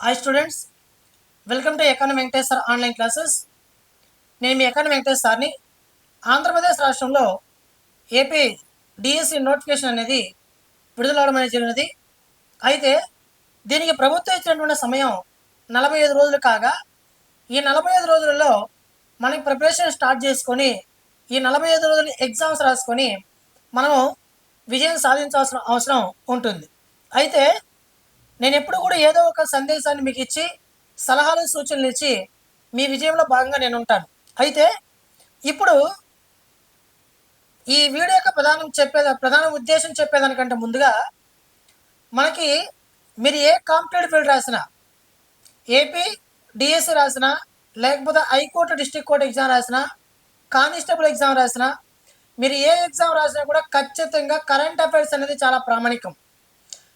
Hi students welcome to economy Venkateswara sir online classes నేను మీ economy Venkatesh సార్ని. ఆంధ్రప్రదేశ్ రాష్ట్రంలో ఏపీ డిఎస్సి నోటిఫికేషన్ అనేది విడుదల అవడం అనేది జరిగినది. అయితే దీనికి ప్రభుత్వం ఇచ్చినటువంటి సమయం నలభై ఐదు రోజులు కాగా ఈ నలభై ఐదు రోజులలో మనకి ప్రిపరేషన్ స్టార్ట్ చేసుకొని ఈ నలభై ఐదు రోజులు ఎగ్జామ్స్ రాసుకొని మనము విజయం సాధించాల్సిన అవసరం ఉంటుంది. అయితే నేను ఎప్పుడు కూడా ఏదో ఒక సందేశాన్ని మీకు ఇచ్చి సలహాలు సూచనలు ఇచ్చి మీ విజయంలో భాగంగా నేను ఉంటాను. అయితే ఇప్పుడు ఈ వీడియో యొక్క ప్రధానం చెప్పే ప్రధాన ఉద్దేశం చెప్పేదానికంటే ముందుగా మనకి మీరు ఏ కాంపిటేటివ్ ఫీల్డ్ రాసినా ఏపీ డిఎస్సి రాసినా లేకపోతే high court district court exam రాసినా కానిస్టేబుల్ ఎగ్జామ్ రాసినా మీరు ఏ ఎగ్జామ్ రాసినా కూడా ఖచ్చితంగా కరెంట్ అఫైర్స్ అనేది చాలా ప్రామాణికం.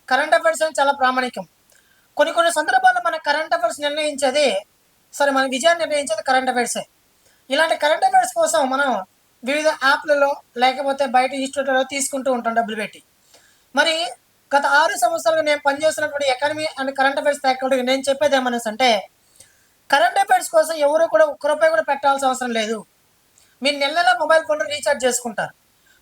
కరెంట్ అఫైర్స్ అనేది చాలా ప్రామాణికం. కొన్ని కొన్ని సందర్భాల్లో మన కరెంట్ అఫైర్స్ నిర్ణయించేది సరే మన విజయాన్ని నిర్ణయించేది కరెంట్ అఫైర్సే ఇలాంటి కరెంట్ అఫైర్స్ కోసం మనం వివిధ యాప్లలో లేకపోతే బయట ఇన్స్టిట్యూట్లలో తీసుకుంటూ ఉంటాం డబ్బులు పెట్టి. మరి గత ఆరు సంవత్సరాలుగా నేను పనిచేస్తున్నటువంటి ఎకానమీ అండ్ కరెంట్ అఫైర్స్ ఫ్యాకల్టీకి నేను చెప్పేది ఏమనేసంటే కరెంట్ అఫైర్స్ కోసం ఎవరు కూడా ఒక్క రూపాయి కూడా పెట్టాల్సిన అవసరం లేదు. మీరు నెల నెల మొబైల్ ఫోన్లో రీఛార్జ్ చేసుకుంటారు.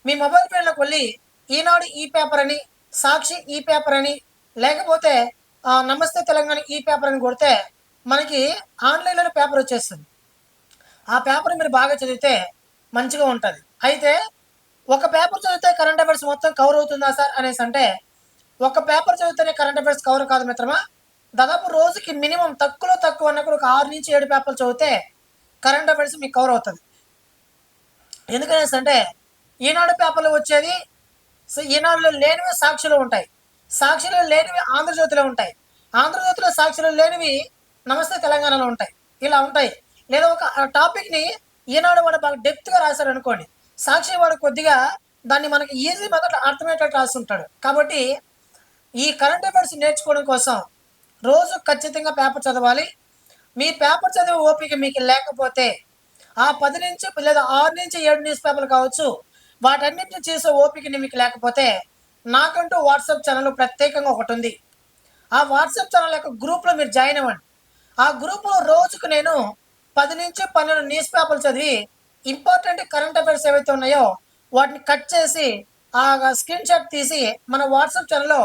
మీ మొబైల్ ఫోన్లోకి వెళ్ళి ఈనాడు ఈ పేపర్ అని సాక్షి ఈ పేపర్ అని. లేకపోతే ఆ, నమస్తే తెలంగాణ ఈ పేపర్ అని కొడితే మనకి ఆన్లైన్లోనే పేపర్ వచ్చేస్తుంది. ఆ పేపర్ మీరు బాగా చదివితే మంచిగా ఉంటుంది. అయితే ఒక పేపర్ చదివితే కరెంట్ అఫైర్స్ మొత్తం కవర్ అవుతుందా సార్ అనేసి అంటే ఒక పేపర్ చదివితేనే కరెంట్ అఫైర్స్ కవర్ కాదు మిత్రమా? దాదాపు రోజుకి మినిమం తక్కువలో తక్కువ అన్నప్పుడు ఒక ఆరు నుంచి ఏడు పేపర్లు చదివితే కరెంట్ అఫైర్స్ మీకు కవర్ అవుతుంది. ఎందుకనేసి అంటే ఈనాడు పేపర్లు వచ్చేది సో ఈనాడులో లేనివి సాక్షులు ఉంటాయి. సాక్షులు లేనివి ఆంధ్రజ్యోతిలో ఉంటాయి. ఆంధ్రజ్యోతిలో సాక్షులు లేనివి నమస్తే తెలంగాణలో ఉంటాయి. ఇలా ఉంటాయి. లేదా ఒక టాపిక్ని ఈనాడు వాడు బాగా డెప్త్గా రాశారు అనుకోండి. సాక్షి వాడు కొద్దిగా దాన్ని మనకి ఈజీ మొదట అర్థమయ్యేటట్టు రాస్తుంటాడు కాబట్టి ఈ కరెంట్ అఫైర్స్ నేర్చుకోవడం కోసం రోజు ఖచ్చితంగా పేపర్ చదవాలి. మీ పేపర్ చదివే ఓపిక మీకు లేకపోతే ఆ పది నుంచి లేదా ఆరు నుంచి ఏడు న్యూస్ పేపర్లు కావచ్చు. వాటన్నిటిని చేసే ఓపికని మీకు లేకపోతే నాకంటూ వాట్సాప్ ఛానల్ ప్రత్యేకంగా ఒకటి ఉంది. ఆ వాట్సాప్ ఛానల్ యొక్క గ్రూప్లో మీరు జాయిన్ అవ్వండి. ఆ గ్రూప్లో రోజుకు నేను పది నుంచి పన్నెండు న్యూస్ పేపర్లు చదివి ఇంపార్టెంట్ కరెంట్ అఫైర్స్ ఏవైతే ఉన్నాయో వాటిని కట్ చేసి ఆ స్క్రీన్ షాట్ తీసి మన వాట్సాప్ ఛానల్లో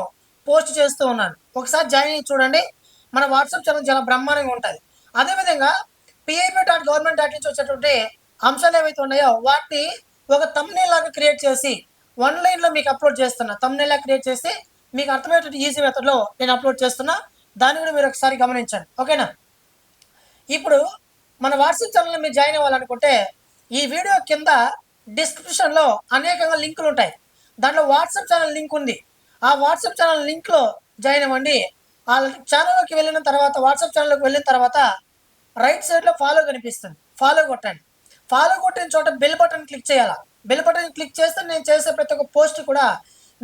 పోస్ట్ చేస్తూ ఉన్నాను. ఒకసారి జాయిన్ అయ్యి చూడండి. మన వాట్సాప్ ఛానల్ చాలా బ్రహ్మాండంగా ఉంటుంది. అదేవిధంగా పిఐపి డాట్ గవర్నమెంట్ డాట్ నుంచి వచ్చేటువంటి అంశాలు ఏవైతే ఉన్నాయో వాటిని ఒక తమ్నేల్ లాగా క్రియేట్ చేసి వన్ లైన్లో మీకు అప్లోడ్ చేస్తున్నా. తమ్నేల్ లాగా క్రియేట్ చేసి మీకు అర్థమయ్యేటువంటి ఈజీ మెథడ్లో నేను అప్లోడ్ చేస్తున్నా. దాన్ని కూడా మీరు ఒకసారి గమనించండి. ఓకేనా ఇప్పుడు మన వాట్సాప్ ఛానల్లో మీరు జాయిన్ అవ్వాలనుకుంటే ఈ వీడియో కింద డిస్క్రిప్షన్లో అనేకంగా లింకులు ఉంటాయి. దాంట్లో వాట్సాప్ ఛానల్ లింక్ ఉంది. ఆ వాట్సాప్ ఛానల్ లింక్లో జాయిన్ అవ్వండి. ఆ ఛానల్లోకి వెళ్ళిన తర్వాత వాట్సాప్ ఛానల్లోకి వెళ్ళిన తర్వాత రైట్ సైడ్లో ఫాలో కనిపిస్తుంది. ఫాలో కొట్టండి. ఫాలో కొట్టిన చోట బెల్ బటన్ క్లిక్ చేయాలా? బెల్ బటన్ క్లిక్ చేస్తే నేను చేసే ప్రతి ఒక్క పోస్ట్ కూడా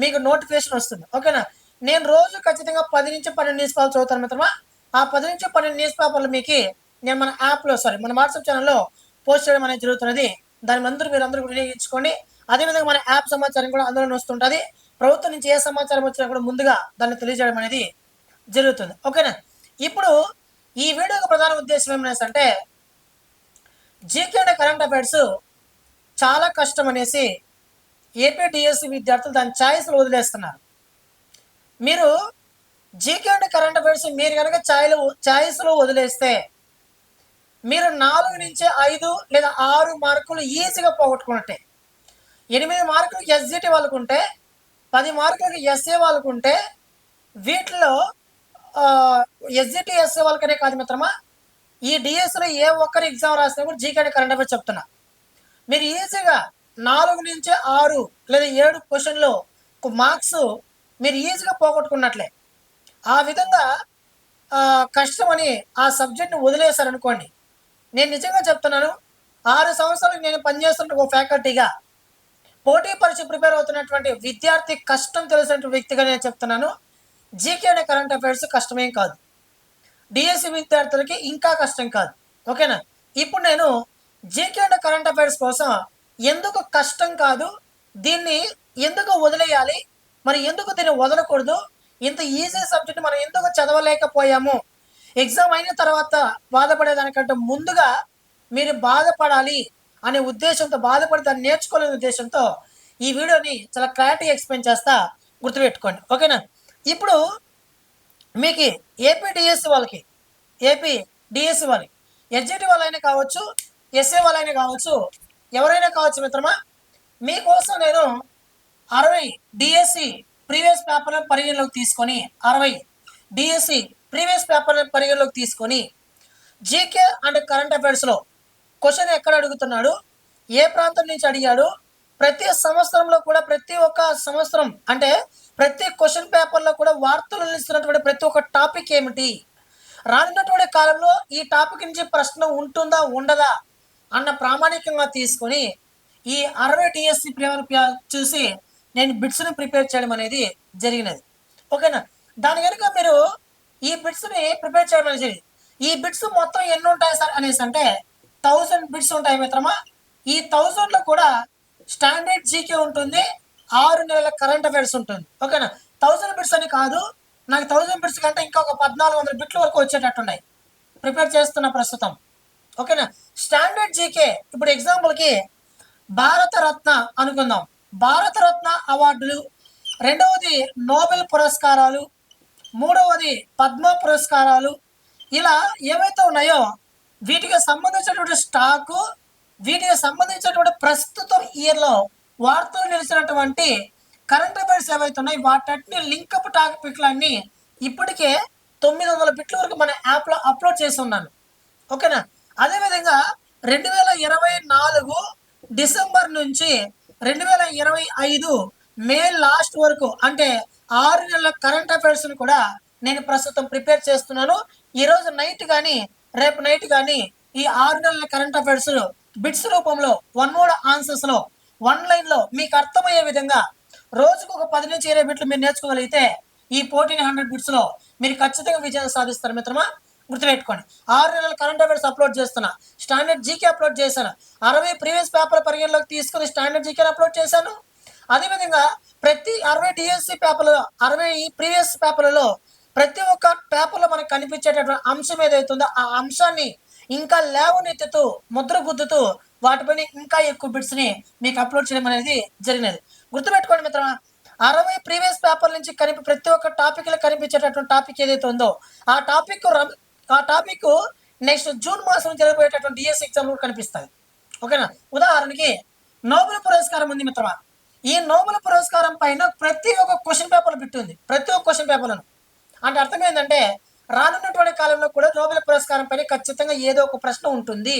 మీకు నోటిఫికేషన్ వస్తుంది. ఓకేనా నేను రోజు ఖచ్చితంగా పది నుంచి పన్నెండు న్యూస్ పేపర్లు చదువుతాను మిత్రమా? ఆ పది నుంచి పన్నెండు న్యూస్ పేపర్లు మీకు నేను మన యాప్లో సారీ మన వాట్సాప్ ఛానల్లో పోస్ట్ చేయడం అనేది జరుగుతున్నది. దాని అందరూ మీరు అందరూ వినియోగించుకోండి. అదేవిధంగా మన యాప్ సమాచారం కూడా అందులోనే వస్తుంటుంది. ప్రభుత్వం నుంచి ఏ సమాచారం వచ్చినా కూడా ముందుగా దాన్ని తెలియజేయడం అనేది జరుగుతుంది. ఓకేనా ఇప్పుడు ఈ వీడియోకి ప్రధాన ఉద్దేశం ఏమనేసి అంటే జీకే కరెంట్ అఫైర్స్ చాలా కష్టం అనేసి ఏపీ డిఎస్సి విద్యార్థులు దాని ఛాయిస్లు వదిలేస్తున్నారు. మీరు జీకే అండ్ కరెంట్ అఫైర్స్ మీరు కనుక ఛాయిలు ఛాయిస్లో వదిలేస్తే మీరు నాలుగు నుంచి ఐదు లేదా ఆరు మార్కులు ఈజీగా పోగొట్టుకున్నట్టే. ఎనిమిది మార్కులు ఎస్జిటి వాళ్ళకు ఉంటే పది మార్కులకి ఎస్ఏ వాళ్ళకు ఉంటే వీటిలో ఎస్జిటి ఎస్ఏ వాళ్ళకనే కాదు మిత్రమా ఈ డిఎస్లో ఏ ఒక్కరి ఎగ్జామ్ రాసినా కూడా జీకే కరెంట్ అఫైర్స్ చెప్తున్నా. మీరు ఈజీగా నాలుగు నుంచి ఆరు లేదా ఏడు క్వశ్చన్లో మార్క్స్ మీరు ఈజీగా పోగొట్టుకున్నట్లే. ఆ విధంగా కష్టమని ఆ సబ్జెక్ట్ని వదిలేశారనుకోండి నేను నిజంగా చెప్తున్నాను ఆరు సంవత్సరాలు నేను పనిచేస్తున్న ఒక ఫ్యాకల్టీగా పోటీ పరీక్ష ప్రిపేర్ అవుతున్నటువంటి విద్యార్థి కష్టం తెలిసినటువంటి వ్యక్తిగా నేను చెప్తున్నాను జీకే అనే కరెంట్ అఫైర్స్ కష్టమేం కాదు. డిఎస్సి విద్యార్థులకి ఇంకా కష్టం కాదు. ఓకేనా? ఇప్పుడు నేను జీకే అండ్ కరెంట్ అఫైర్స్ కోసం ఎందుకు కష్టం కాదు దీన్ని ఎందుకు వదిలేయాలి మరి ఎందుకు దీన్ని వదలకూడదు ఇంత ఈజీ సబ్జెక్ట్ మనం ఎందుకు చదవలేకపోయాము? ఎగ్జామ్ అయిన తర్వాత బాధపడేదానికంటే ముందుగా మీరు బాధపడాలి అనే ఉద్దేశంతో బాధపడి దాన్ని నేర్చుకోలేని ఉద్దేశంతో ఈ వీడియోని చాలా క్లారిటీ ఎక్స్ప్లెయిన్ చేస్తా గుర్తుపెట్టుకోండి. ఓకేనా? ఇప్పుడు మీకు ఏపీ డిఎస్సి వాళ్ళకి ఏపీ డిఎస్సి వాళ్ళకి ఎడ్జిటి వాళ్ళైనా కావచ్చు ఎస్ఏ వాళ్ళైనా కావచ్చు ఎవరైనా కావచ్చు మిత్రమా మీకోసం నేను అరవై డిఎస్సి ప్రీవియస్ పేపర్లను పరిగణలోకి తీసుకొని అరవై డిఎస్సి ప్రీవియస్ పేపర్లను పరిగణలోకి తీసుకొని జీకే అండ్ కరెంట్ అఫైర్స్లో క్వశ్చన్ ఎక్కడ అడుగుతున్నాడు ఏ ప్రాంతం నుంచి అడిగాడు ప్రతి సంవత్సరంలో కూడా ప్రతి ఒక్క సంవత్సరం అంటే ప్రతి క్వశ్చన్ పేపర్లో కూడా వార్తలు నిలుస్తున్నటువంటి ప్రతి ఒక్క టాపిక్ ఏమిటి? రానున్నటువంటి కాలంలో ఈ టాపిక్ నుంచి ప్రశ్న ఉంటుందా ఉండదా అన్న ప్రామాణికంగా తీసుకొని ఈ అరవై టిఎస్సి ప్రిపేర్ చూసి నేను బిట్స్ని ప్రిపేర్ చేయడం అనేది జరిగినది. ఓకేనా? దాని కనుక మీరు ఈ బిట్స్ని ప్రిపేర్ చేయడం అనేది ఈ బిట్స్ మొత్తం ఎన్ని ఉంటాయి సార్ అనేసి అంటే థౌజండ్ బిట్స్ ఉంటాయి మిత్రమా? ఈ థౌజండ్లో కూడా స్టాండర్డ్ జీకే ఉంటుంది ఆరు నెలల కరెంట్ అఫైర్స్ ఉంటుంది. ఓకేనా? థౌసండ్ బిట్స్ అని కాదు నాకు థౌసండ్ బిట్స్ కంటే ఇంకా ఒక పద్నాలుగు వందల బిట్ల వరకు వచ్చేటట్టున్నాయి. ప్రిపేర్ చేస్తున్న ప్రస్తుతం. ఓకేనా? స్టాండర్డ్ జీకే ఇప్పుడు ఎగ్జాంపుల్కి భారతరత్న అనుకుందాం. భారతరత్న అవార్డులు రెండవది నోబెల్ పురస్కారాలు మూడవది పద్మ పురస్కారాలు. ఇలా ఏవైతే ఉన్నాయో వీటికి సంబంధించినటువంటి స్టాకు వీటికి సంబంధించినటువంటి ప్రస్తుతం ఇయర్లో వార్తలు నిలిచినటువంటి కరెంట్ అఫైర్స్ ఏవైతే ఉన్నాయి లింక్అప్ లింకప్ టాపిక్లన్నీ ఇప్పటికే తొమ్మిది వందల బిట్ల వరకు మన యాప్లో అప్లోడ్ చేసి ఉన్నాను. ఓకేనా? అదేవిధంగా రెండు వేల ఇరవై నాలుగు డిసెంబర్ నుంచి రెండు వేల ఇరవై ఐదు మే లాస్ట్ వరకు అంటే ఆరు నెలల కరెంట్ అఫైర్స్ని కూడా నేను ప్రస్తుతం ప్రిపేర్ చేస్తున్నాను. ఈరోజు నైట్ కానీ రేపు నైట్ కానీ ఈ ఆరు నెలల కరెంట్ అఫైర్స్ బిట్స్ రూపంలో వన్ వర్డ్ ఆన్సర్స్లో వన్ లైన్లో మీకు అర్థమయ్యే విధంగా రోజుకు ఒక పది నుంచి ఇరవై బిట్లు మీరు నేర్చుకోగలిగితే ఈ ఫోర్టీన్ హండ్రెడ్ బిట్స్లో మీరు ఖచ్చితంగా విజయం సాధిస్తారు మిత్రమా. గుర్తుపెట్టుకోండి. ఆరు నెలల కరెంట్ అఫైర్స్ అప్లోడ్ చేస్తున్నా స్టాండర్డ్ జీకే అప్లోడ్ చేశాను. అరవై ప్రీవియస్ పేపర్ పరిగణలోకి తీసుకుని స్టాండర్డ్ జీకే అప్లోడ్ చేశాను. అదేవిధంగా ప్రతి అరవై డిఎస్సి పేపర్లో అరవై ప్రీవియస్ పేపర్లలో ప్రతి ఒక్క పేపర్లో మనకు కనిపించేటటువంటి అంశం ఏదైతుందో ఆ అంశాన్ని ఇంకా లేవనెత్తుతూ ముద్ర గుద్దుతూ వాటిపైన ఇంకా ఎక్కువ బిట్స్ని మీకు అప్లోడ్ చేయడం అనేది జరిగినది. గుర్తుపెట్టుకోండి మిత్రమా అరవై ప్రీవియస్ పేపర్ నుంచి కనిపి ప్రతి ఒక్క టాపిక్లో కనిపించేటటువంటి టాపిక్ ఏదైతే ఉందో ఆ టాపిక్ ఆ టాపిక్ నెక్స్ట్ జూన్ మాసం జరిగిపోయేటటువంటి డిఎస్ ఎగ్జామ్ కూడా కనిపిస్తుంది ఓకేనా? ఉదాహరణకి నోబెల్ పురస్కారం ఉంది మిత్రమా. ఈ నోబెల్ పురస్కారం పైన ప్రతి ఒక్క క్వశ్చన్ పేపర్ ఉంది. ప్రతి ఒక్క క్వశ్చన్ పేపర్లను అంటే అర్థం ఏంటంటే రానున్నటువంటి కాలంలో కూడా నోబెల్ పురస్కారం పైన ఖచ్చితంగా ఏదో ఒక ప్రశ్న ఉంటుంది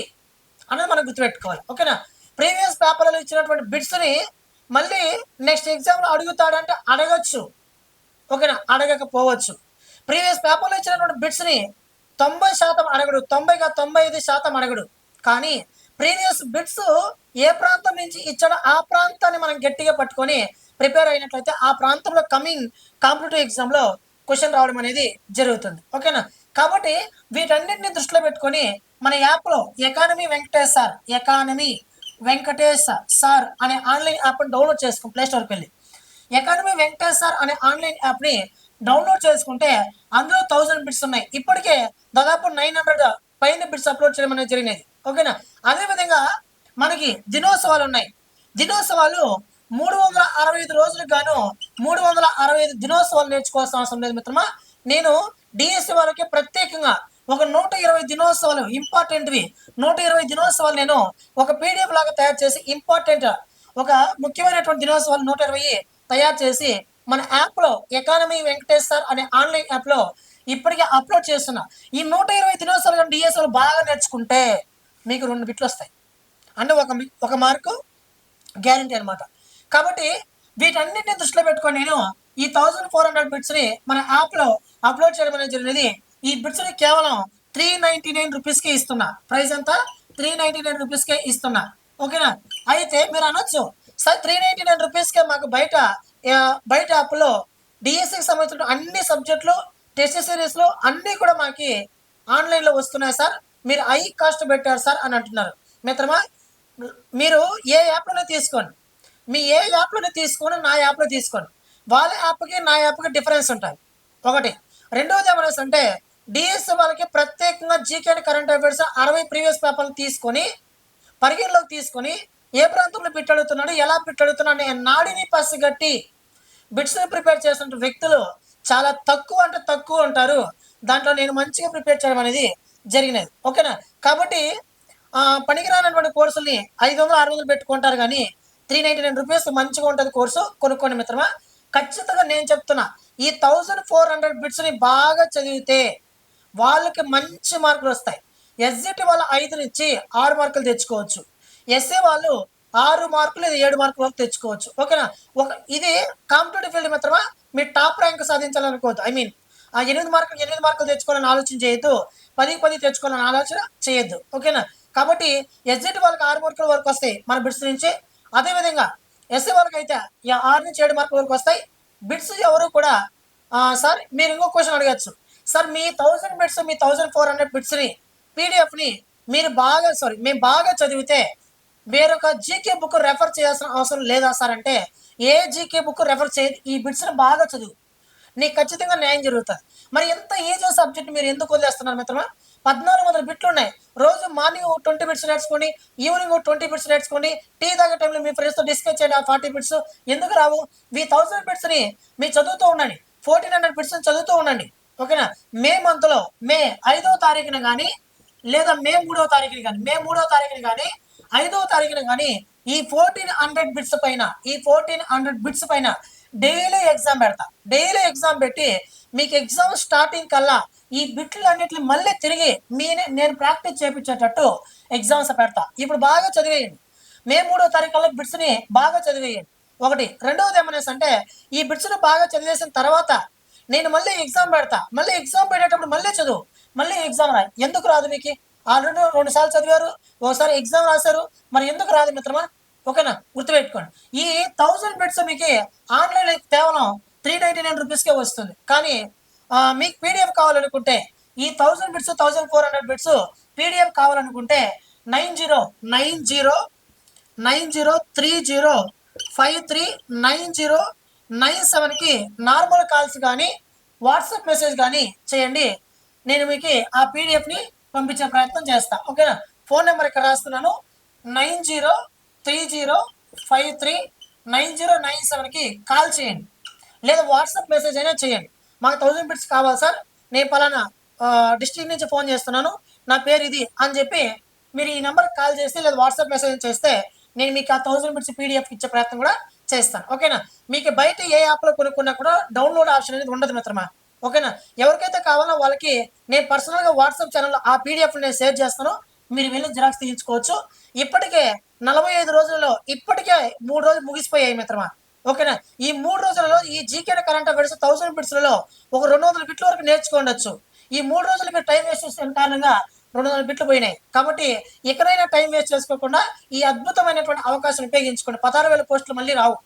అనేది మనం గుర్తుపెట్టుకోవాలి. ఓకేనా? ప్రీవియస్ పేపర్లో ఇచ్చినటువంటి బిట్స్ని మళ్ళీ నెక్స్ట్ ఎగ్జామ్లో అడుగుతాడంటే అడగచ్చు. ఓకేనా? అడగకపోవచ్చు. ప్రీవియస్ పేపర్లో ఇచ్చినటువంటి బిట్స్ని తొంభై శాతం అడగడు. తొంభైగా తొంభై ఐదు శాతం అడగడు. కానీ ప్రీవియస్ బిట్స్ ఏ ప్రాంతం నుంచి ఇచ్చాడో ఆ ప్రాంతాన్ని మనం గట్టిగా పట్టుకొని ప్రిపేర్ అయినట్లయితే ఆ ప్రాంతంలో కమింగ్ కాంపిటేటివ్ ఎగ్జామ్లో క్వశ్చన్ రావడం అనేది జరుగుతుంది. ఓకేనా? కాబట్టి వీటన్నిటిని దృష్టిలో పెట్టుకొని మన యాప్లో economy Venkatesh sir economy Venkatesh sir అనే ఆన్లైన్ యాప్ని డౌన్లోడ్ చేసుకో ప్లేస్టోర్కి వెళ్ళి. ఎకానమీ వెంకటేష్ సార్ అనే ఆన్లైన్ యాప్ని డౌన్లోడ్ చేసుకుంటే అందులో థౌజండ్ బిట్స్ ఉన్నాయి. ఇప్పటికే దాదాపు నైన్ హండ్రెడ్ పైన బిట్స్ అప్లోడ్ చేయడం అనేది జరిగినది. ఓకేనా? అదేవిధంగా మనకి దినోత్సవాలు ఉన్నాయి. దినోత్సవాలు మూడు వందల అరవై ఐదు రోజులకు గాను మూడు వందల అరవై ఐదు దినోత్సవాలు నేర్చుకోవాల్సిన అవసరం లేదు మిత్రమా. నేను డిఎస్సి వాళ్ళకి ప్రత్యేకంగా ఒక నూట ఇరవై దినోత్సవాలు ఇంపార్టెంట్వి. నూట ఇరవై దినోత్సవాలు నేను ఒక పీడిఎఫ్ లాగా తయారు చేసి ఇంపార్టెంట్ ఒక ముఖ్యమైనటువంటి దినోత్సవాలు నూట ఇరవై తయారు చేసి మన యాప్లో ఎకానమీ వెంకటేష్ సార్ అనే ఆన్లైన్ యాప్లో ఇప్పటికే అప్లోడ్ చేస్తున్నా. ఈ నూట ఇరవై దినోత్సవాలు డిఎస్ఎల్ బాగా నేర్చుకుంటే మీకు రెండు బిట్లు వస్తాయి. అంటే ఒక ఒక మార్కు గ్యారంటీ అనమాట కాబట్టి వీటన్నిటిని దృష్టిలో పెట్టుకొని నేను ఈ థౌజండ్ ఫోర్ హండ్రెడ్ బిట్స్ని మన యాప్లో అప్లోడ్ చేయడం అనేది జరిగినది. ఈ బిట్స్ని కేవలం త్రీ నైంటీ నైన్ రూపీస్కే ఇస్తున్నా. ప్రైస్ ఎంత? త్రీ నైంటీ నైన్ రూపీస్కే ఇస్తున్నా. ఓకేనా? అయితే మీరు అనొచ్చు. సార్ త్రీ నైంటీ నైన్ రూపీస్కే మాకు బయట బయట యాప్లో డిఎస్సికి సంబంధించిన అన్ని సబ్జెక్టులు టెస్ట్ సిరీస్లో అన్నీ కూడా మాకి ఆన్లైన్లో వస్తున్నాయి సార్. మీరు ఐ కాస్ట్ పెట్టారు సార్ అని అంటున్నారు. మిత్రమా మీరు ఏ యాప్లోనే తీసుకోండి. మీ ఏ యాప్లోనే తీసుకోండి నా యాప్లో తీసుకోండి వాళ్ళ యాప్కి నా యాప్కి డిఫరెన్స్ ఉంటుంది ఒకటి. రెండవది ఏమనేసి అంటే డిఎస్ వాళ్ళకి ప్రత్యేకంగా జీకే అండ్ కరెంట్ అఫైర్స్ అరవై ప్రీవియస్ పేపర్లు తీసుకొని పరిగణలోకి తీసుకొని ఏ ప్రాంతంలో బిట్ అడుగుతున్నాడు ఎలా బిట్ అడుగుతున్నాడు అనే నాడిని పసిగట్టి బిట్స్ని ప్రిపేర్ చేసిన వ్యక్తులు చాలా తక్కువ అంటే తక్కువ ఉంటారు. దాంట్లో నేను మంచిగా ప్రిపేర్ చేయడం అనేది జరిగినది. ఓకేనా? కాబట్టి పనికిరానటువంటి కోర్సుల్ని ఐదు వందలు ఆరు వందలు పెట్టుకుంటారు కానీ త్రీ నైంటీ నైన్ రూపీస్ మంచిగా ఉంటుంది కోర్సు కొనుక్కోండి మిత్రమా. ఖచ్చితంగా నేను చెప్తున్నా ఈ థౌజండ్ ఫోర్ హండ్రెడ్ బిట్స్ని బాగా చదివితే వాళ్ళకి మంచి మార్కులు వస్తాయి. ఎస్జిటి వాళ్ళు ఐదు నుంచి ఆరు మార్కులు తెచ్చుకోవచ్చు. ఎస్ఏ వాళ్ళు ఆరు మార్కులు లేదా ఏడు మార్కుల వరకు తెచ్చుకోవచ్చు. ఓకేనా? ఒక ఇది కాంపిటేటివ్ ఫీల్డ్ మిత్రమా మీరు టాప్ ర్యాంక్ సాధించాలనుకోవద్దు. ఐ మీన్ ఆ ఎనిమిది మార్కులు ఎనిమిది మార్కులు తెచ్చుకోవాలని ఆలోచన చేయొద్దు. పది పది తెచ్చుకోవాలని ఆలోచన చేయొద్దు. ఓకేనా? కాబట్టి ఎస్జిటి వాళ్ళకి ఆరు మార్కుల వరకు వస్తాయి మన బిట్స్ నుంచి. అదేవిధంగా ఎస్ఏ వాళ్ళకి అయితే ఈ ఆరు నుంచి ఏడు మార్కుల వరకు వస్తాయి. బిట్స్ ఎవరు కూడా సార్ మీరు ఇంకో క్వశ్చన్ అడగచ్చు. సార్ మీ థౌసండ్ బిట్స్ మీ థౌసండ్ ఫోర్ హండ్రెడ్ బిట్స్ని పీడిఎఫ్ని మీరు బాగా సారీ మేము బాగా చదివితే వేరొక జీకే బుక్ రెఫర్ చేయాల్సిన అవసరం లేదా సార్ అంటే ఏ జీకే బుక్ రెఫర్ చేయదు ఈ బిట్స్ని బాగా చదువు. నీకు ఖచ్చితంగా న్యాయం జరుగుతుంది. మరి ఎంత ఈజీ సబ్జెక్ట్ మీరు ఎందుకు వదిలేస్తున్నారు మిత్రమా? పద్నాలుగు వందల బిట్లు ఉన్నాయి రోజు మార్నింగ్ ట్వంటీ బిట్స్ నేర్చుకోండి ఈవినింగ్ ట్వంటీ బిట్స్ నేర్చుకోండి టీ తాగే టైంలో మీ ఫ్రెండ్స్తో డిస్కస్ చేయండి ఆ ఫార్టీ బిట్స్. ఎందుకు రావు? మీ థౌసండ్ బిట్స్ని మీ చదువుతూ ఉండండి. ఫోర్టీన్ హండ్రెడ్ బిట్స్ చదువుతూ ఉండండి. ఓకేనా మే మంత్లో మే ఐదో తారీఖున కానీ లేదా మే మూడో తారీఖున కానీ మే మూడో తారీఖున కానీ ఐదో తారీఖున కానీ ఈ ఫోర్టీన్ హండ్రెడ్ బిట్స్ పైన ఈ ఫోర్టీన్ హండ్రెడ్ బిట్స్ పైన డైలీ ఎగ్జామ్ పెడతా. డైలీ ఎగ్జామ్ పెట్టి మీకు ఎగ్జామ్ స్టార్టింగ్ కల్లా ఈ బిట్లు అన్నిటిని మళ్ళీ తిరిగి మీ నేను ప్రాక్టీస్ చేయించేటట్టు ఎగ్జామ్స్ పెడతా. ఇప్పుడు బాగా చదివేయండి. మే మూడో తారీఖు కల్లా బిట్స్ని బాగా చదివేయండి. ఒకటి. రెండవది ఏమనేసి అంటే ఈ బిట్స్ని బాగా చదివేసిన తర్వాత నేను మళ్ళీ ఎగ్జామ్ పెడతా. మళ్ళీ ఎగ్జామ్ పెట్టేటప్పుడు మళ్ళీ చదువు. మళ్ళీ ఎగ్జామ్ రాయి. ఎందుకు రాదు మీకు? ఆల్రెడీ రెండు సార్లు చదివారు. ఒకసారి ఎగ్జామ్ రాశారు. మరి ఎందుకు రాదు మిత్రమా? ఓకేనా? గుర్తుపెట్టుకోండి. ఈ థౌజండ్ బిట్స్ మీకు ఆన్లైన్ కేవలం త్రీ నైంటీ నైన్ రూపీస్కే వస్తుంది. కానీ మీకు పీడిఎఫ్ కావాలనుకుంటే ఈ thousand bits thousand four hundred bits PDF కావాలనుకుంటే nine zero nine zero nine zero three zero five three nine zero nine సెవెన్కి నార్మల్ కాల్స్ కానీ వాట్సాప్ మెసేజ్ కానీ చేయండి. నేను మీకు ఆ పీడిఎఫ్ని పంపించే ప్రయత్నం చేస్తాను ఓకేనా? ఫోన్ నెంబర్ ఇక్కడ రాస్తున్నాను. Nine zero three zero five three nine zero nine సెవెన్కి కాల్ చేయండి. లేదా వాట్సాప్ మెసేజ్ అయినా చేయండి. మాకు థౌజండ్ బిట్స్ కావాలి సార్. నేను పలానా డిస్ట్రిక్ట్ నుంచి ఫోన్ చేస్తున్నాను. నా పేరు ఇది అని చెప్పి మీరు ఈ నెంబర్కి కాల్ చేస్తే లేదా వాట్సాప్ మెసేజ్ చేస్తే నేను మీకు ఆ థౌసండ్ బిట్స్ పీడిఎఫ్ ఇచ్చే ప్రయత్నం కూడా చేస్తాను. ఓకేనా? మీకు బయట ఏ యాప్లో కొనుక్కున్నా కూడా డౌన్లోడ్ ఆప్షన్ అనేది ఉండదు మిత్రమా? ఓకేనా? ఎవరికైతే కావాలో వాళ్ళకి నేను పర్సనల్గా వాట్సాప్ ఛానల్లో ఆ పీడిఎఫ్ నేను షేర్ చేస్తాను. మీరు వెళ్ళి జిరాక్స్ తీయించుకోవచ్చు. ఇప్పటికే నలభై ఐదు రోజుల్లో ఇప్పటికే మూడు రోజులు ముగిసిపోయాయి మిత్రమా? ఓకేనా? ఈ మూడు రోజులలో ఈ జీకే కరెంట్ అఫైర్స్ థౌసండ్ బిట్స్లలో ఒక రెండు వందల బిట్ల వరకు నేర్చుకోండొచ్చు ఈ మూడు రోజులు మీరు టైం వేస్ట్ చేసిన కారణంగా రెండు వందల బిట్లు పోయినాయి. కాబట్టి ఎక్కడైనా టైం వేస్ట్ చేసుకోకుండా ఈ అద్భుతమైనటువంటి అవకాశం ఉపయోగించుకోండి. పదహారు వేల పోస్టులు మళ్ళీ రావు.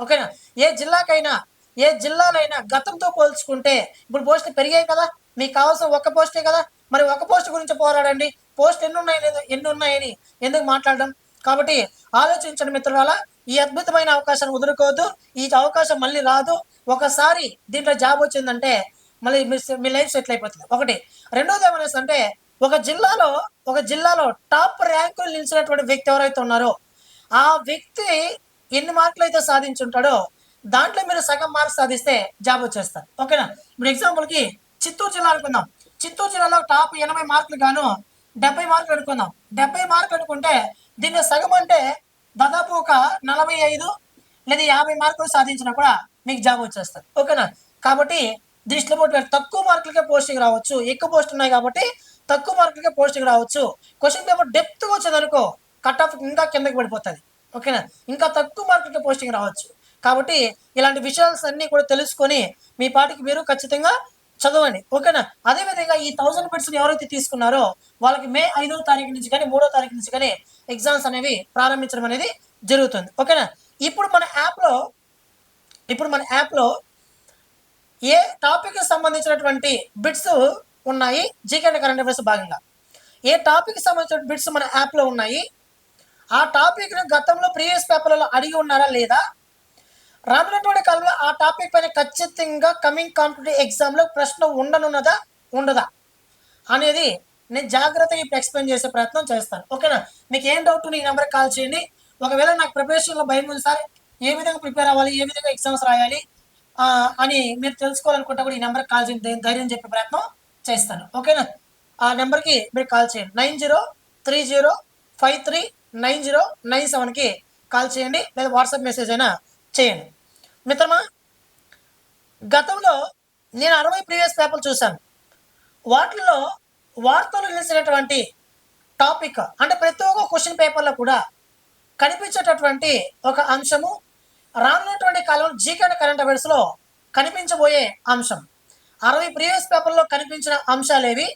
ఓకేనా? ఏ జిల్లాకైనా ఏ జిల్లాలైనా గతంతో పోల్చుకుంటే ఇప్పుడు పోస్టులు పెరిగాయి కదా. మీకు కావాల్సిన ఒక్క పోస్టే కదా. మరి ఒక పోస్ట్ గురించి పోరాడండి. పోస్ట్ ఎన్ని ఉన్నాయి? ఎన్ని ఉన్నాయని ఎందుకు మాట్లాడడం? కాబట్టి ఆలోచించండి మిత్రులారా. ఈ అద్భుతమైన అవకాశాన్ని వదులుకోవద్దు. ఈ అవకాశం మళ్ళీ రాదు. ఒకసారి దీంట్లో జాబ్ వచ్చిందంటే మళ్ళీ మీ మీ లైఫ్ సెటిల్ అయిపోతుంది. ఒకటి. రెండోది ఏమనేసి అంటే ఒక జిల్లాలో ఒక జిల్లాలో టాప్ ర్యాంకులు నిలిచినటువంటి వ్యక్తి ఎవరైతే ఉన్నారో ఆ వ్యక్తి ఎన్ని మార్కులు అయితే సాధించుంటాడో దాంట్లో మీరు సగం మార్క్స్ సాధిస్తే జాబ్ వచ్చేస్తారు. ఓకేనా? ఇప్పుడు ఎగ్జాంపుల్కి చిత్తూరు జిల్లా అనుకుందాం. చిత్తూరు జిల్లాలో టాప్ ఎనభై మార్కులు గాను డెబ్బై మార్కులు అనుకుందాం. డెబ్బై మార్కులు అనుకుంటే దీన్ని సగం అంటే దాదాపు ఒక నలభై ఐదు లేదా యాభై మార్కులు సాధించినా కూడా మీకు జాబ్ వచ్చేస్తుంది. ఓకేనా? కాబట్టి దృష్టిలో పోటీ తక్కువ మార్కులకే పోస్టింగ్ రావచ్చు. ఎక్కువ పోస్ట్ ఉన్నాయి కాబట్టి తక్కువ మార్కులకే పోస్టింగ్ రావచ్చు. క్వశ్చన్ పేపర్ డెప్త్గా వచ్చిందనుకో కట్ ఆఫ్ ఇంకా కిందకి పడిపోతుంది. ఓకేనా? ఇంకా తక్కువ మార్కులకే పోస్టింగ్ రావచ్చు. కాబట్టి ఇలాంటి విషయాలు అన్నీ కూడా తెలుసుకొని మీ పాటికి మీరు ఖచ్చితంగా చదవండి. ఓకేనా? అదేవిధంగా ఈ థౌసండ్ బిట్స్ని ఎవరైతే తీసుకున్నారో వాళ్ళకి మే ఐదో తారీఖు నుంచి కానీ మూడో తారీఖు నుంచి కానీ ఎగ్జామ్స్ అనేవి ప్రారంభించడం అనేది జరుగుతుంది. ఓకేనా? ఇప్పుడు మన యాప్లో ఇప్పుడు మన యాప్లో ఏ టాపిక్ సంబంధించినటువంటి బిట్స్ ఉన్నాయి? జీకే కరెంట్ అఫైర్స్ భాగంగా. ఏ టాపిక్ సంబంధించిన బిట్స్ మన యాప్లో ఉన్నాయి? ఆ టాపిక్ను గతంలో ప్రీవియస్ పేపర్లలో అడిగి ఉన్నారా లేదా? రానున్నటువంటి కాలంలో ఆ టాపిక్ పైన ఖచ్చితంగా కమింగ్ కాంపిటేటివ్ ఎగ్జామ్లో ప్రశ్న ఉండనున్నదా? ఉండదా? అనేది నేను జాగ్రత్తగా ఇప్పుడు ఎక్స్ప్లెయిన్ చేసే ప్రయత్నం చేస్తాను. ఓకేనా? మీకు ఏం డౌట్ ఈ నెంబర్కి కాల్ చేయండి. ఒకవేళ నాకు ప్రిపరేషన్లో భయం ఉంది సార్ ఏ విధంగా ప్రిపేర్ అవ్వాలి ఏ విధంగా ఎగ్జామ్స్ రాయాలి అని మీరు తెలుసుకోవాలనుకుంటే కూడా ఈ నెంబర్కి కాల్ చేయండి. ధైర్యం చెప్పే ప్రయత్నం చేస్తాను. ఓకేనా? ఆ నెంబర్కి మీరు కాల్ చేయండి. Nine zero three zero five three nine zero nine సెవెన్కి కాల్ చేయండి. లేదా వాట్సాప్ మెసేజ్ అయినా చేయండి మిత్రమా గతంలో నేను అరవై ప్రీవియస్ పేపర్లు చూశాను. వాటిల్లో వార్తలు నిలిచినటువంటి టాపిక్ అంటే ప్రతి ఒక్క క్వశ్చన్ పేపర్లో కూడా కనిపించేటటువంటి ఒక అంశము రానున్నటువంటి కాలంలో జీకే కరెంట్ అఫైర్స్లో కనిపించబోయే అంశం. అరవై ప్రీవియస్ పేపర్లో కనిపించిన అంశాలేవి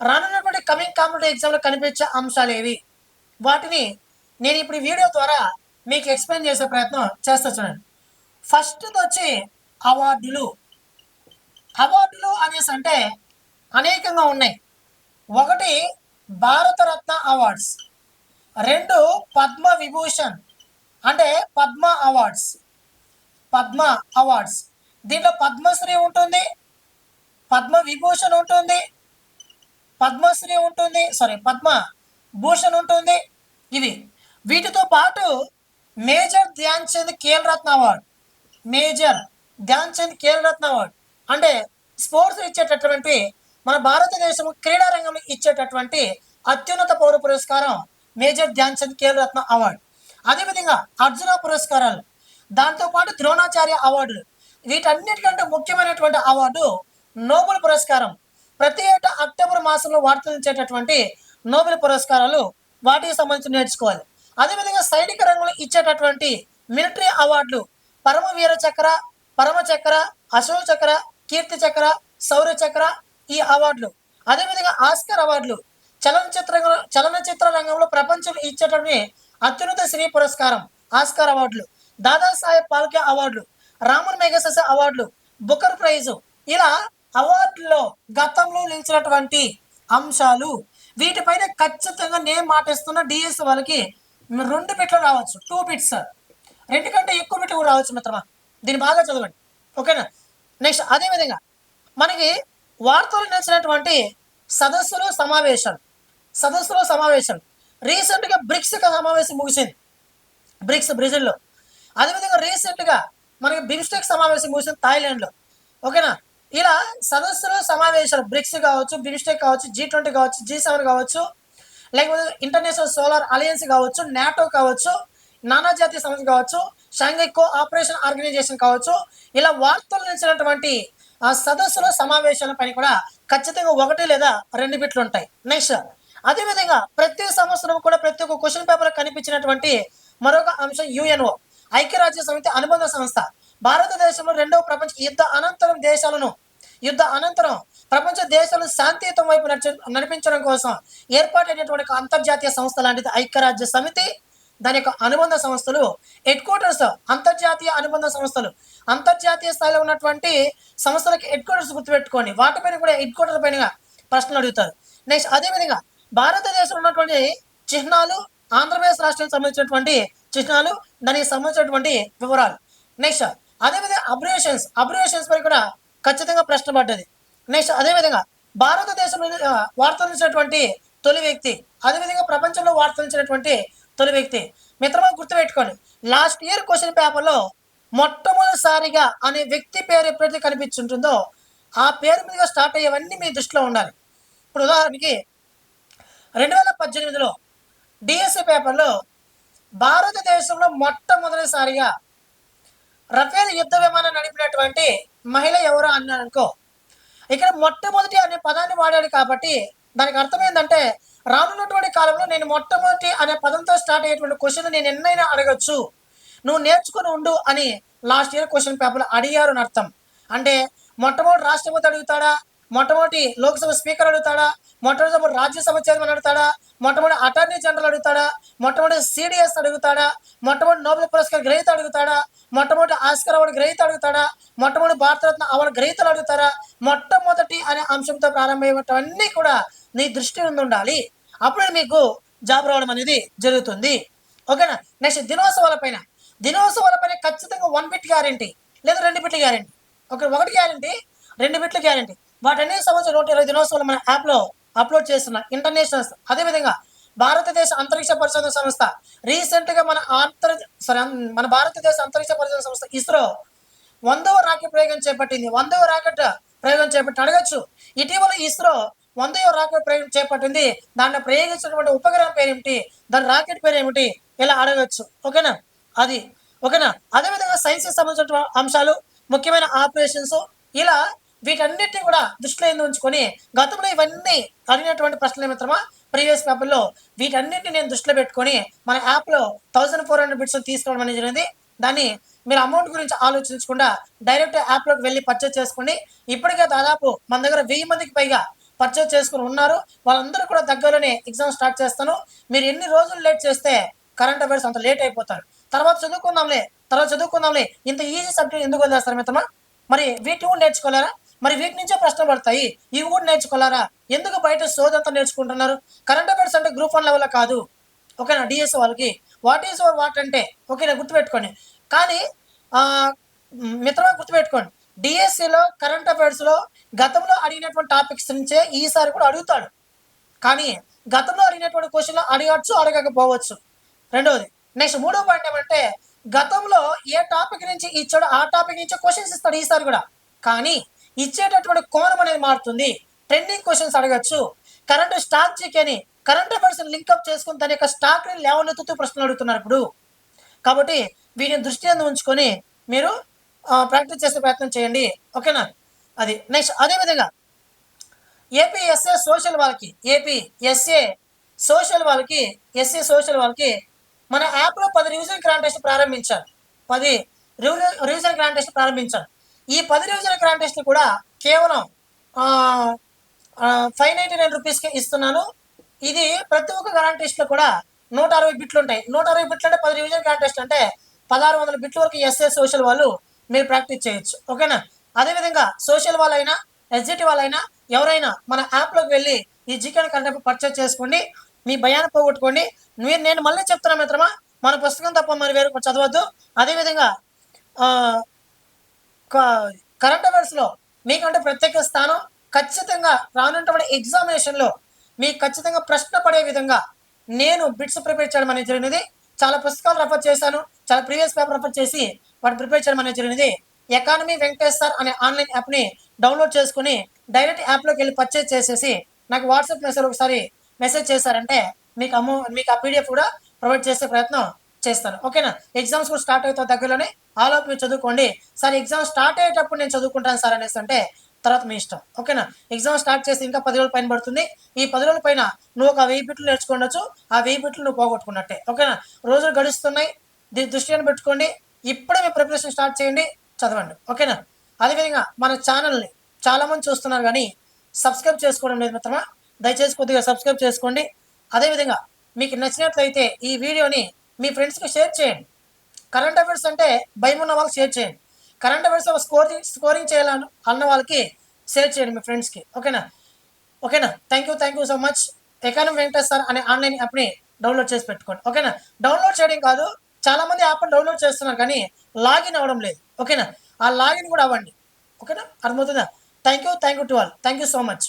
రానున్నటువంటి కమింగ్ కాంపిటేటివ్ ఎగ్జామ్లో కనిపించే అంశాలేవి. వాటిని నేను ఇప్పుడు వీడియో ద్వారా మీకు ఎక్స్ప్లెయిన్ చేసే ప్రయత్నం చేస్తా చూడండి. ఫస్ట్ వచ్చి అవార్డులు. అవార్డులు అనేసి అంటే అనేకంగా ఉన్నాయి. ఒకటి భారతరత్న అవార్డ్స్. రెండు పద్మ విభూషణ్ అంటే పద్మ అవార్డ్స్. పద్మ అవార్డ్స్. దీంట్లో పద్మశ్రీ ఉంటుంది. పద్మ విభూషణ్ ఉంటుంది. పద్మశ్రీ ఉంటుంది. సారీ పద్మ భూషణ్ ఉంటుంది. ఇవి. వీటితో పాటు major Dhyan Chand Khel Ratna award. Major Dhyan Chand Khel Ratna award. అంటే స్పోర్ట్స్ ఇచ్చేటటువంటి మన భారతదేశం క్రీడా రంగంలో ఇచ్చేటటువంటి అత్యున్నత పౌర పురస్కారం మేజర్ ధ్యాన్ చంద్ ఖేల్ రత్న అవార్డు. అదేవిధంగా అర్జున పురస్కారాలు. దాంతోపాటు ద్రోణాచార్య అవార్డులు వీటన్నిటికంటే ముఖ్యమైనటువంటి అవార్డు నోబెల్ పురస్కారం. ప్రతి ఏటా అక్టోబర్ మాసంలో వార్తలు ఇచ్చేటటువంటి నోబెల్ పురస్కారాలు వాటికి సంబంధించి నేర్చుకోవాలి. అదేవిధంగా సైనిక రంగంలో ఇచ్చేటటువంటి మిలిటరీ అవార్డులు పరమవీర చక్ర పరమ చక్ర అశోక చక్ర కీర్తి చక్ర శౌర్య చక్ర ఈ అవార్డులు. అదేవిధంగా ఆస్కర్ అవార్డులు చలనచిత్ర చలనచిత్ర రంగంలో ప్రపంచంలో ఇచ్చేటటువంటి అత్యున్నత శ్రీ పురస్కారం ఆస్కార్ అవార్డులు. దాదాసాహెబ్ పాల్కే అవార్డులు రామన్ మెగసెస్ అవార్డులు బుకర్ ప్రైజు ఇలా అవార్డులో గతంలో నిలిచినటువంటి అంశాలు వీటిపైన ఖచ్చితంగా నేను మాటిస్తున్న డిఎస్ వాళ్ళకి రెండు బిట్లు రావచ్చు. టూ బిట్స్ రెండు కంటే ఎక్కువ బిట్లు కూడా రావచ్చు మిత్రమా? దీన్ని బాగా చదవండి. ఓకేనా? నెక్స్ట్ అదేవిధంగా మనకి వార్తలు నిలిచినటువంటి సదస్సులు సమావేశాలు. సదస్సులు సమావేశాలు. రీసెంట్గా బ్రిక్స్ సమావేశం ముగిసింది. బ్రిక్స్ బ్రెజిల్లో అదేవిధంగా రీసెంట్గా మనకి బిమ్స్టెక్ సమావేశం ముగిసింది థాయిలాండ్లో. ఓకేనా? ఇలా సదస్సులు సమావేశాలు బ్రిక్స్ కావచ్చు బిమ్స్టెక్ కావచ్చు జీ ట్వంటీ కావచ్చు జీ సెవెన్ కావచ్చు లేకపోతే ఇంటర్నేషనల్ సోలార్ అలయన్స్ కావచ్చు నాటో కావచ్చు నానా జాతీయ సంస్థ కావచ్చు షాంఘై కో ఆపరేషన్ ఆర్గనైజేషన్ కావచ్చు ఇలా వార్తలు నిలిచినటువంటి ఆ సదస్సుల సమావేశాల పైన కూడా ఖచ్చితంగా ఒకటి లేదా రెండు బిట్లు ఉంటాయి. నెక్స్ట్ అదేవిధంగా ప్రతి సంవత్సరం కూడా ప్రతి ఒక్క క్వశ్చన్ పేపర్ కనిపించినటువంటి మరొక అంశం యుఎన్ఓ ఐక్యరాజ్య సమితి అనుబంధ సంస్థ. భారతదేశంలో రెండవ ప్రపంచ యుద్ధ అనంతరం దేశాలను యుద్ధ అనంతరం ప్రపంచ దేశాలు శాంతియుతం వైపు నడిచ- నడిపించడం కోసం ఏర్పాటైనటువంటి అంతర్జాతీయ సంస్థ లాంటిది ఐక్యరాజ్య సమితి. దాని యొక్క అనుబంధ సంస్థలు హెడ్ క్వార్టర్స్ అంతర్జాతీయ అనుబంధ సంస్థలు. అంతర్జాతీయ స్థాయిలో ఉన్నటువంటి సంస్థలకి హెడ్ క్వార్టర్స్ గుర్తుపెట్టుకోండి. వాటిపైన కూడా హెడ్ క్వార్టర్ పైన ప్రశ్నలు అడుగుతారు. నెక్స్ట్ అదేవిధంగా భారతదేశంలో ఉన్నటువంటి చిహ్నాలు ఆంధ్రప్రదేశ్ రాష్ట్రానికి సంబంధించినటువంటి చిహ్నాలు దానికి సంబంధించినటువంటి వివరాలు. నెక్స్ట్ అదేవిధంగా అబ్రియేషన్స్ అబ్రియేషన్స్ పై కూడా ఖచ్చితంగా ప్రశ్న పడ్డది. నెక్స్ట్ అదేవిధంగా భారతదేశంలో వార్తలించినటువంటి తొలి వ్యక్తి అదేవిధంగా ప్రపంచంలో వార్తలించినటువంటి తొలి వ్యక్తి. మిత్రమా గుర్తుపెట్టుకోండి. లాస్ట్ ఇయర్ క్వశ్చన్ పేపర్లో మొట్టమొదటిసారిగా అనే వ్యక్తి పేరు ఎప్పుడైతే కనిపించుంటుందో ఆ పేరు మీదుగా స్టార్ట్ అయ్యేవన్నీ మీ దృష్టిలో ఉండాలి. ఇప్పుడు ఉదాహరణకి రెండు వేల పద్దెనిమిదిలో డిఎస్సి పేపర్లో భారతదేశంలో మొట్టమొదటిసారిగా రఫేల్ యుద్ధ విమానం నడిపినటువంటి మహిళ ఎవరు అన్నాడు అనుకో ఇక్కడ మొట్టమొదటి అనే పదాన్ని వాడాడు కాబట్టి దానికి అర్థం ఏంటంటే రానున్నటువంటి కాలంలో నేను మొట్టమొదటి అనే పదంతో స్టార్ట్ అయ్యేటువంటి క్వశ్చన్ నేను ఎన్నైనా అడగచ్చు. నువ్వు నేర్చుకుని ఉండు అని లాస్ట్ ఇయర్ క్వశ్చన్ పేపర్లో అడిగారు అని అర్థం. అంటే మొట్టమొదటి రాష్ట్రపతి అడుగుతాడా? మొట్టమొదటి లోక్సభ స్పీకర్ అడుగుతాడా? మొట్టమొదటి రాజ్యసభ చైర్మన్ అడుగుతాడా? మొట్టమొదటి అటార్నీ జనరల్ అడుగుతాడా? మొట్టమొదటి సిడిఎస్ అడుగుతాడా? మొట్టమొదటి నోబెల్ పురస్కార్ గ్రహీత అడుగుతాడా? మొట్టమొదటి ఆస్కర్ అవార్డు గ్రహీత అడుగుతాడా? మొట్టమొదటి భారతరత్న అవార్డు గ్రహీతలు అడుగుతారా? మొట్టమొదటి అనే అంశంతో ప్రారంభమయ్యేవన్నీ కూడా నీ దృష్టి ముందు ఉండాలి. అప్పుడు మీకు జాబ్ రావడం అనేది జరుగుతుంది. ఓకేనా? నెక్స్ట్ దినోత్సవాల పైన. దినోత్సవాల పైన ఖచ్చితంగా వన్ బిట్ గ్యారంటీ లేదా రెండు బిట్ల గ్యారంటీ? ఒక ఒకటి గ్యారంటీ రెండు బిట్ల గ్యారంటీ. వాటన్ని సంబంధించిన నూట ఇరవై దినోత్సవాలు మన యాప్లో అప్లోడ్ చేస్తున్న ఇంటర్నేషనల్ అదేవిధంగా భారతదేశ అంతరిక్ష పరిశోధన సంస్థ. రీసెంట్గా మన అంతర్ సారీ మన భారతదేశ అంతరిక్ష పరిశోధన సంస్థ ఇస్రో వందవ రాకెట్ ప్రయోగం చేపట్టింది. వందవ రాకెట్ ప్రయోగం చేపట్టి అడగచ్చు. ఇటీవల ఇస్రో వందవ రాకెట్ ప్రయోగం చేపట్టింది. దాన్ని ప్రయోగించినటువంటి ఉపగ్రహం పేరు ఏమిటి దాని రాకెట్ పేరు ఏమిటి ఇలా అడగచ్చు. ఓకేనా? అది. ఓకేనా? అదేవిధంగా సైన్స్ సంబంధించిన అంశాలు ముఖ్యమైన ఆపరేషన్స్ ఇలా వీటన్నిటిని కూడా దృష్టిలో ఉంచుకొని గతంలో ఇవన్నీ అడిగినటువంటి ప్రశ్నలు మిత్రమా ప్రీవియస్ పేపర్లో వీటన్నిటిని నేను దృష్టిలో పెట్టుకొని మన యాప్లో థౌసండ్ ఫోర్ హండ్రెడ్ బిట్స్ తీసుకోవడం అనేది జరిగింది. దాన్ని మీరు అమౌంట్ గురించి ఆలోచించకుండా డైరెక్ట్ యాప్లోకి వెళ్ళి పర్చేస్ చేసుకోండి ఇప్పటికే దాదాపు మన దగ్గర వెయ్యి మందికి పైగా పర్చేస్ చేసుకుని ఉన్నారు. వాళ్ళందరూ కూడా దగ్గరలోనే ఎగ్జామ్ స్టార్ట్ చేస్తాను. మీరు ఎన్ని రోజులు లేట్ చేస్తే కరెంట్ అఫైర్స్ అంత లేట్ అయిపోతారు. తర్వాత చదువుకుందాంలే తర్వాత చదువుకుందాంలే ఇంత ఈజీ సబ్జెక్ట్ ఎందుకు వదిలేస్తారు మిత్రమా? మరి వీటి కూడా నేర్చుకోలేరా? మరి వీటి నుంచే ప్రశ్న పడతాయి. ఇవి కూడా నేర్చుకోలేరా ఎందుకు బయట సోదంతా నేర్చుకుంటున్నారు? కరెంట్ అఫైర్స్ అంటే గ్రూప్ వన్ లెవెల్ కాదు. ఓకేనా డిఎస్ వాళ్ళకి? వాట్ ఈస్ ఓవర్ వాట్ అంటే ఓకేనా గుర్తుపెట్టుకోండి. కానీ మిత్రమా గుర్తుపెట్టుకోండి. డిఎస్సిలో కరెంట్ అఫైర్స్లో గతంలో అడిగినటువంటి టాపిక్స్ నుంచే ఈసారి కూడా అడుగుతాడు. కానీ గతంలో అడిగినటువంటి క్వశ్చన్లు అడగచ్చు అడగకపోవచ్చు. రెండవది నెక్స్ట్ మూడో పాయింట్ ఏమంటే గతంలో ఏ టాపిక్ నుంచి ఇచ్చాడో ఆ టాపిక్ నుంచి క్వశ్చన్స్ ఇస్తాడు ఈసారి కూడా. కానీ ఇచ్చేటటువంటి కోణం అనేది మారుతుంది. ట్రెండింగ్ క్వశ్చన్స్ అడగచ్చు. కరెంట్ స్టాక్ జీకేని కరెంట్ అఫైర్స్ లింక్అప్ చేసుకుని తన యొక్క స్టాక్ని లేవనెత్తుతూ ప్రశ్నలు అడుగుతున్నారు ఇప్పుడు. కాబట్టి వీటిని దృష్టి అందు ఉంచుకొని మీరు ప్రాక్టీస్ చేసే ప్రయత్నం చేయండి. ఓకేనా అది. నెక్స్ట్ అదేవిధంగా ఏపీ ఎస్ఏ సోషల్ వాళ్ళకి ఏపీ ఎస్ఏ సోషల్ వాళ్ళకి ఎస్ఏ సోషల్ వాళ్ళకి మన యాప్లో పది రివిజన్ గ్రాండ్ టెస్ట్ ప్రారంభించారు పది రివిజన్ రివిజన్ గ్రాండ్ టెస్ట్ ప్రారంభించారు ఈ పది రోజుల గ్రాండ్ కూడా కేవలం ఫైవ్ నైంటీ నైన్ రూపీస్కి ఇస్తున్నాను. ఇది ప్రతి ఒక్క గ్రాండ్ టెస్ట్లో కూడా నూట అరవై బిట్లు ఉంటాయి. నూట అరవై బిట్లు అంటే పది రివిజన్ గ్రాండ్ టెస్ట్ అంటే పదహారు వందల బిట్ల వరకు ఎస్ఏ సోషల్ వాళ్ళు మీరు ప్రాక్టీస్ చేయొచ్చు. ఓకేనా? అదేవిధంగా సోషల్ వాళ్ళైనా ఎస్జిటి వాళ్ళైనా ఎవరైనా మన యాప్లోకి వెళ్ళి ఈ జీకెన్ కంటెంట్ పర్చేస్ చేసుకోండి. మీ భయాన్ని పోగొట్టుకోండి. మీరు నేను మళ్ళీ చెప్తున్నా మిత్రమా మన పుస్తకం తప్ప మరి వేరు చదవద్దు. అదేవిధంగా కరెంట్ అఫైర్స్లో మీకంటే ప్రత్యేక స్థానం ఖచ్చితంగా రానున్నటువంటి ఎగ్జామినేషన్లో మీకు ఖచ్చితంగా ప్రశ్న పడే విధంగా నేను బిట్స్ ప్రిపేర్ చేయడం అనేది జరిగినది. చాలా పుస్తకాలు రెఫర్ చేశాను. చాలా ప్రీవియస్ పేపర్ రెఫర్ చేసి వాటి ప్రిపేర్ చేయడం అనేది జరిగినది. ఎకానమీ వెంకటేష్ సార్ అనే ఆన్లైన్ యాప్ని డౌన్లోడ్ చేసుకుని డైరెక్ట్ యాప్లోకి వెళ్ళి పర్చేజ్ చేసేసి నాకు వాట్సాప్ మెసేజ్ ఒకసారి మెసేజ్ చేశారంటే మీకు అమౌ మీకు ఆ పీడిఎఫ్ కూడా ప్రొవైడ్ చేసే ప్రయత్నం చేస్తాను. ఓకేనా ఎగ్జామ్స్ కూడా స్టార్ట్ అవుతా దగ్గరలోనే. ఆలోపు మీరు చదువుకోండి. సార్ ఎగ్జామ్ స్టార్ట్ అయ్యేటప్పుడు నేను చదువుకుంటాను సార్ అనేసి అంటే తర్వాత మీ ఇష్టం. ఓకేనా? ఎగ్జామ్ స్టార్ట్ చేసి ఇంకా పది రోజుల పైన పడుతుంది. ఈ పది రోజుల పైన నువ్వు ఒక వెయ్యి బిట్లు నేర్చుకోవచ్చు ఆ వెయ్యి బిట్లు నువ్వు పోగొట్టుకున్నట్టే. ఓకేనా? రోజులు గడుస్తున్నాయి. దీని దృష్టిని పెట్టుకోండి. ఇప్పుడే మీ ప్రిపరేషన్ స్టార్ట్ చేయండి. చదవండి. ఓకేనా? అదేవిధంగా మన ఛానల్ని చాలామంది చూస్తున్నారు కానీ సబ్స్క్రైబ్ చేసుకోవడం లేదు మిత్రమా? దయచేసి కొద్దిగా సబ్స్క్రైబ్ చేసుకోండి. అదేవిధంగా మీకు నచ్చినట్లయితే ఈ వీడియోని మీ ఫ్రెండ్స్కి షేర్ చేయండి. కరెంట్ అఫైర్స్ అంటే భయం ఉన్న వాళ్ళకి షేర్ చేయండి. కరెంట్ అఫైర్స్ స్కోరింగ్ స్కోరింగ్ చేయాలను అన్న వాళ్ళకి షేర్ చేయండి మీ ఫ్రెండ్స్కి ఓకేనా? ఓకేనా? Thank you thank you so much economy Venkatesh sir అనే ఆన్లైన్ యాప్ని డౌన్లోడ్ చేసి పెట్టుకోండి. ఓకేనా? డౌన్లోడ్ చేయడం కాదు చాలా మంది డౌన్లోడ్ చేస్తున్నారు కానీ లాగిన్ అవ్వడం లేదు. ఓకేనా? ఆ లాగిన్ కూడా అవ్వండి. ఓకేనా? అర్థమవుతుందా? Thank you thank you to all thank you so much